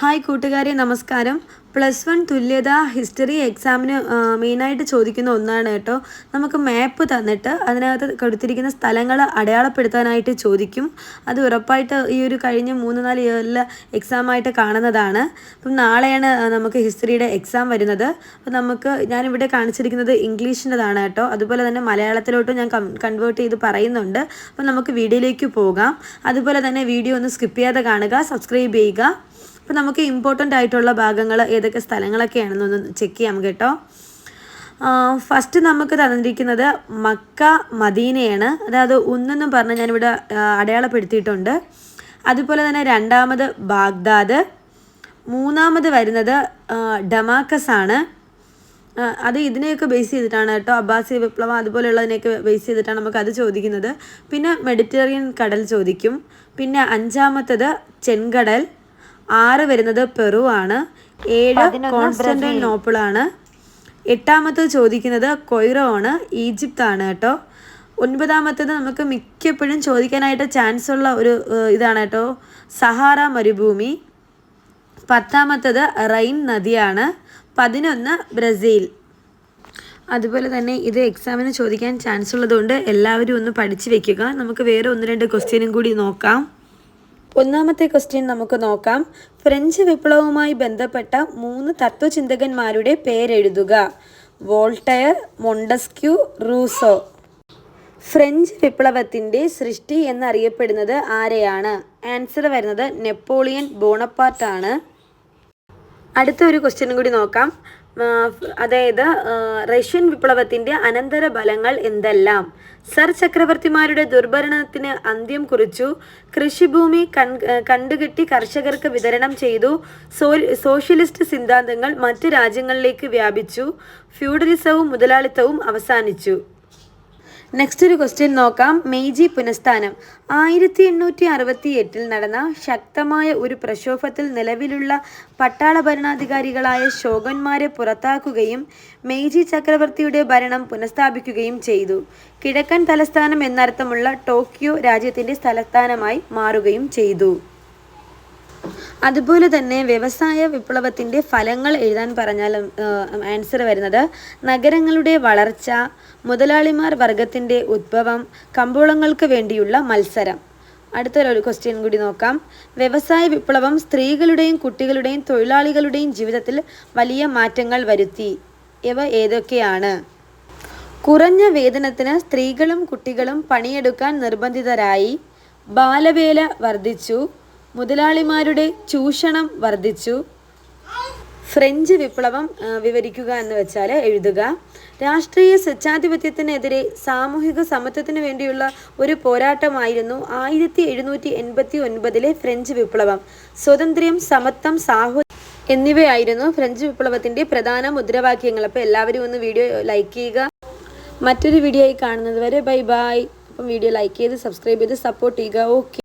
Hi കൂട്ടുകാരെ നമസ്കാരം. Plus one തുല്യത ഹിസ്റ്ററി എക്സാമിന് മെയിനായിട്ട് ചോദിക്കുന്ന ഒന്നാണ് കേട്ടോ. നമുക്ക് മാപ്പ് തന്നിട്ട് അതിനകത്ത് കൊടുത്തിരിക്കുന്ന സ്ഥലങ്ങൾ അടയാളപ്പെടുത്താനായിട്ട് ചോദിക്കും. അത് ഉറപ്പായിട്ട് ഈ ഒരു കഴിഞ്ഞ മൂന്ന് നാല് ഇയറിൽ എക്സാമായിട്ട് കാണുന്നതാണ്. അപ്പം നാളെയാണ് നമുക്ക് ഹിസ്റ്ററിയുടെ എക്സാം വരുന്നത്. അപ്പം നമുക്ക് ഞാനിവിടെ കാണിച്ചിരിക്കുന്നത് ഇംഗ്ലീഷിന്റെതാണ് കേട്ടോ. അതുപോലെ തന്നെ മലയാളത്തിലോട്ടും ഞാൻ കൺവേർട്ട് ചെയ്ത് പറയുന്നുണ്ട്. അപ്പം നമുക്ക് വീഡിയോയിലേക്ക് പോകാം. അതുപോലെ തന്നെ വീഡിയോ ഒന്ന് സ്കിപ്പ് ചെയ്യാതെ കാണുക സബ്സ്ക്രൈബ് ചെയ്യുക. അപ്പോൾ നമുക്ക് ഇമ്പോർട്ടന്റ് ആയിട്ടുള്ള ഭാഗങ്ങൾ ഏതൊക്കെ സ്ഥലങ്ങളൊക്കെയാണെന്നൊന്ന് ചെക്ക് ചെയ്യാം കേട്ടോ. ഫസ്റ്റ് നമുക്ക് തന്നിരിക്കുന്നത് മക്ക മദീനയാണ്. അതായത് ഒന്നെന്നും പറഞ്ഞ് ഞാനിവിടെ അടയാളപ്പെടുത്തിയിട്ടുണ്ട്. അതുപോലെ തന്നെ രണ്ടാമത് ബാഗ്ദാദ്. മൂന്നാമത് വരുന്നത് ഡമാക്കസ് ആണ്. അത് ഇതിനെയൊക്കെ ബേസ് ചെയ്തിട്ടാണ് കേട്ടോ. അബ്ബാസി വിപ്ലവം അതുപോലെയുള്ളതിനെയൊക്കെ ബേസ് ചെയ്തിട്ടാണ് നമുക്ക് അത് ചോദിക്കുന്നത്. പിന്നെ മെഡിറ്ററേനിയൻ കടൽ ചോദിക്കും. പിന്നെ അഞ്ചാമത്തത് ചെങ്കടൽ ആറ് വരുന്നത് പെറു ആണ്. ഏഴ് കോൺസ്റ്റന്റൈനോപ്പിൾ ആണ്. എട്ടാമത്തത് ചോദിക്കുന്നത് കൊയ്റോ ആണ്. ഈജിപ്ത് ആണ് കേട്ടോ. ഒൻപതാമത്തത് നമുക്ക് മിക്കപ്പോഴും ചോദിക്കാനായിട്ട് ചാൻസ് ഉള്ള ഒരു ഇതാണ് കേട്ടോ. സഹാറ മരുഭൂമി. പത്താമത്തത് റൈൻ നദിയാണ്. പതിനൊന്ന് ബ്രസീൽ. അതുപോലെ തന്നെ ഇത് എക്സാമിന് ചോദിക്കാൻ ചാൻസ് ഉള്ളതുകൊണ്ട് എല്ലാവരും ഒന്ന് പഠിച്ചു വെക്കുക. നമുക്ക് വേറെ ഒന്ന് രണ്ട് ക്വസ്റ്റ്യനും കൂടി നോക്കാം. ഒന്നാമത്തെ ക്വസ്റ്റ്യൻ നമുക്ക് നോക്കാം. ഫ്രഞ്ച് വിപ്ലവവുമായി ബന്ധപ്പെട്ട മൂന്ന് തത്വചിന്തകന്മാരുടെ പേരെഴുതുക. വോൾട്ടയർ മൊണ്ടസ്ക്യൂ റൂസോ ഫ്രഞ്ച് വിപ്ലവത്തിന്റെ സൃഷ്ടി എന്നറിയപ്പെടുന്നത് ആരെയാണ്? ആൻസർ വരുന്നത് നെപ്പോളിയൻ ബോണപ്പാർട്ടാണ് അടുത്ത ഒരു ക്വസ്റ്റ്യനും കൂടി നോക്കാം. അതായത് റഷ്യൻ വിപ്ലവത്തിന്റെ അനന്തര ഫലങ്ങൾ എന്തെല്ലാം? സർ ചക്രവർത്തിമാരുടെ ദുർഭരണത്തിന് അന്ത്യം കുറിച്ചു. കൃഷിഭൂമി കൺ കണ്ടുകെട്ടി കർഷകർക്ക് വിതരണം ചെയ്തു. സോ സോഷ്യലിസ്റ്റ് സിദ്ധാന്തങ്ങൾ മറ്റ് രാജ്യങ്ങളിലേക്ക് വ്യാപിച്ചു. ഫ്യൂഡലിസവും മുതലാളിത്തവും അവസാനിച്ചു. നെക്സ്റ്റ് ഒരു ക്വസ്റ്റ്യൻ നോക്കാം. മെയ്ജി പുനഃസ്ഥാനം. ആയിരത്തി എണ്ണൂറ്റി അറുപത്തി എട്ടിൽ നടന്ന ശക്തമായ ഒരു പ്രക്ഷോഭത്തിൽ നിലവിലുള്ള പട്ടാള ഭരണാധികാരികളായ ശോകന്മാരെ പുറത്താക്കുകയും മെയ്ജി ചക്രവർത്തിയുടെ ഭരണം പുനഃസ്ഥാപിക്കുകയും ചെയ്തു. കിഴക്കൻ തലസ്ഥാനം എന്നർത്ഥമുള്ള ടോക്കിയോ രാജ്യത്തിന്റെ തലസ്ഥാനമായി മാറുകയും ചെയ്തു. അതുപോലെ തന്നെ വ്യവസായ വിപ്ലവത്തിന്റെ ഫലങ്ങൾ എഴുതാൻ പറഞ്ഞാലും ആൻസർ വരുന്നത് നഗരങ്ങളുടെ വളർച്ച മുതലാളിമാർ വർഗത്തിന്റെ ഉദ്ഭവം കമ്പോളങ്ങൾക്ക് വേണ്ടിയുള്ള മത്സരം. അടുത്തൊരു ക്വസ്റ്റ്യൻ കൂടി നോക്കാം. വ്യവസായ വിപ്ലവം സ്ത്രീകളുടെയും കുട്ടികളുടെയും തൊഴിലാളികളുടെയും ജീവിതത്തിൽ വലിയ മാറ്റങ്ങൾ വരുത്തി. ഇവ ഏതൊക്കെയാണ്? കുറഞ്ഞ വേതനത്തിന് സ്ത്രീകളും കുട്ടികളും പണിയെടുക്കാൻ നിർബന്ധിതരായി. ബാലവേല വർദ്ധിച്ചു. മുതലാളിമാരുടെ ചൂഷണം വർദ്ധിച്ചു. ഫ്രഞ്ച് വിപ്ലവം വിവരിക്കുക എന്ന് വെച്ചാൽ എഴുതുക. രാഷ്ട്രീയ സ്വച്ഛാധിപത്യത്തിനെതിരെ സാമൂഹിക സമത്വത്തിന് വേണ്ടിയുള്ള ഒരു പോരാട്ടമായിരുന്നു ആയിരത്തി എഴുന്നൂറ്റി എൺപത്തി ഒൻപതിലെ ഫ്രഞ്ച് വിപ്ലവം. സ്വതന്ത്രം സമത്വം സാഹോ എന്നിവയായിരുന്നു ഫ്രഞ്ച് വിപ്ലവത്തിന്റെ പ്രധാന മുദ്രാവാക്യങ്ങൾ. അപ്പോൾ എല്ലാവരും ഒന്ന് വീഡിയോ ലൈക്ക് ചെയ്യുക. മറ്റൊരു വീഡിയോ ആയി കാണുന്നത് വരെ ബൈ ബൈ. അപ്പം വീഡിയോ ലൈക്ക് ചെയ്ത് സബ്സ്ക്രൈബ് ചെയ്ത് സപ്പോർട്ട് ചെയ്യുക. ഓക്കെ.